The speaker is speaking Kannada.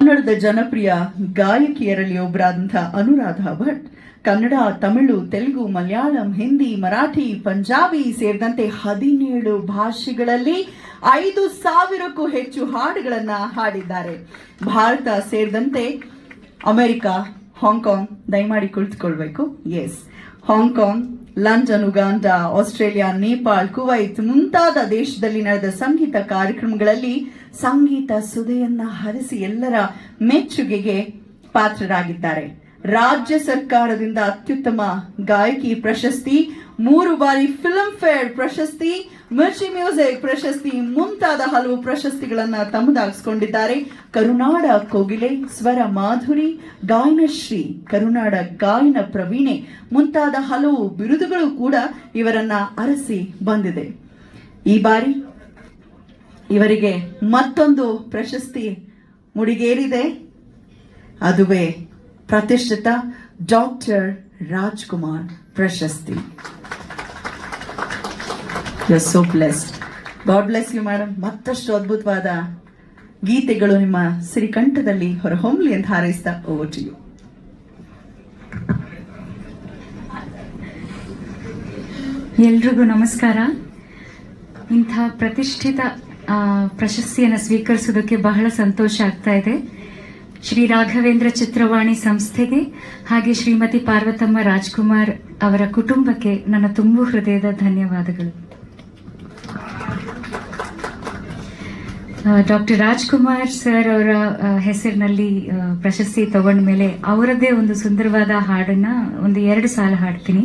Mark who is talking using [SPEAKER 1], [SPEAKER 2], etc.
[SPEAKER 1] ಕನ್ನಡದ ಜನಪ್ರಿಯ ಗಾಯಕಿಯರಲ್ಲಿ ಒಬ್ಬರಾದಂತಹ ಅನುರಾಧ ಭಟ್, ಕನ್ನಡ, ತಮಿಳು, ತೆಲುಗು, ಮಲಯಾಳಂ, ಹಿಂದಿ, ಮರಾಠಿ, ಪಂಜಾಬಿ ಸೇರಿದಂತೆ ಹದಿನೇಳು ಭಾಷೆಗಳಲ್ಲಿ ಐದು ಸಾವಿರಕ್ಕೂ ಹೆಚ್ಚು ಹಾಡುಗಳನ್ನ ಹಾಡಿದ್ದಾರೆ. ಭಾರತ ಸೇರಿದಂತೆ ಅಮೆರಿಕ, ಹಾಂಗ್ಕಾಂಗ್, ದಯಮಾಡಿ ಕುಳಿತುಕೊಳ್ಬೇಕು. Yes Hong Kong London, Uganda, Australia, Nepal, Kuwait ಮುಂತಾದ ದೇಶದಲ್ಲಿ ನಡೆದ ಸಂಗೀತ ಕಾರ್ಯಕ್ರಮಗಳಲ್ಲಿ ಸಂಗೀತ ಸುದೆಯನ್ನ ಹರಿಸಿ ಎಲ್ಲರ ಮೆಚ್ಚುಗೆಗೆ ಪಾತ್ರರಾಗಿದ್ದಾರೆ. ರಾಜ್ಯ ಸರ್ಕಾರದಿಂದ ಅತ್ಯುತ್ತಮ ಗಾಯಕಿ ಪ್ರಶಸ್ತಿ, ಮೂರು ಬಾರಿ ಫಿಲ್ಮ್ ಫೇರ್ ಪ್ರಶಸ್ತಿ ಮಿರ್ಚಿ ಮ್ಯೂಸಿಕ್ ಪ್ರಶಸ್ತಿ, ಮುಂತಾದ ಹಲವು ಪ್ರಶಸ್ತಿಗಳನ್ನ ತಮ್ಮದಾಗಿಸಿಕೊಂಡಿದ್ದಾರೆ. ಕರುನಾಡ ಕೋಗಿಲೆ, ಸ್ವರ ಮಾಧುರಿ ಗಾಯನಶ್ರೀ ಕರುನಾಡ ಗಾಯನ ಪ್ರವೀಣೆ, ಮುಂತಾದ ಹಲವು ಬಿರುದುಗಳು ಕೂಡ ಇವರನ್ನ ಅರಸಿ ಬಂದಿದೆ. ಈ ಬಾರಿ ಇವರಿಗೆ ಮತ್ತೊಂದು ಪ್ರಶಸ್ತಿ ಮುಡಿಗೇರಿದೆ. ಅದುವೇ ಪ್ರತಿಷ್ಠಿತ ಡಾಕ್ಟರ್ ರಾಜ್ಕುಮಾರ್ ಪ್ರಶಸ್ತಿ. So blessed God bless you madam ಮತ್ತಷ್ಟು ಅದ್ಭುತವಾದ ಗೀತೆಗಳು ನಿಮ್ಮ ಸಿರಿಕಂಠದಲ್ಲಿ ಹೊರಹೊಮ್ಮಲಿ ಅಂತ ಹಾರೈಸ್ತಾ ಓವರ್ ಟು ಯು
[SPEAKER 2] ಎಲ್ರಿಗೂ ನಮಸ್ಕಾರ. ಇಂಥ ಪ್ರತಿಷ್ಠಿತ ಪ್ರಶಸ್ತಿಯನ್ನು ಸ್ವೀಕರಿಸೋದಕ್ಕೆ ಬಹಳ ಸಂತೋಷ ಆಗ್ತಾ ಇದೆ. ಶ್ರೀ ರಾಘವೇಂದ್ರ ಚಿತ್ರವಾಣಿ ಸಂಸ್ಥೆಗೆ ಹಾಗೆ ಶ್ರೀಮತಿ ಪಾರ್ವತಮ್ಮ ರಾಜ್ಕುಮಾರ್ ಅವರ ಕುಟುಂಬಕ್ಕೆ ನನ್ನ ತುಂಬು ಹೃದಯದ ಧನ್ಯವಾದಗಳು. ಡಾಕ್ಟರ್ ರಾಜ್ಕುಮಾರ್ ಸರ್ ಅವರ ಹೆಸರಿನಲ್ಲಿ ಪ್ರಶಸ್ತಿ ತಗೊಂಡ ಮೇಲೆ ಅವರದ್ದೇ ಒಂದು ಸುಂದರವಾದ ಹಾಡನ್ನ ಒಂದು ಎರಡು ಸಾಲ ಹಾಡ್ತೀನಿ.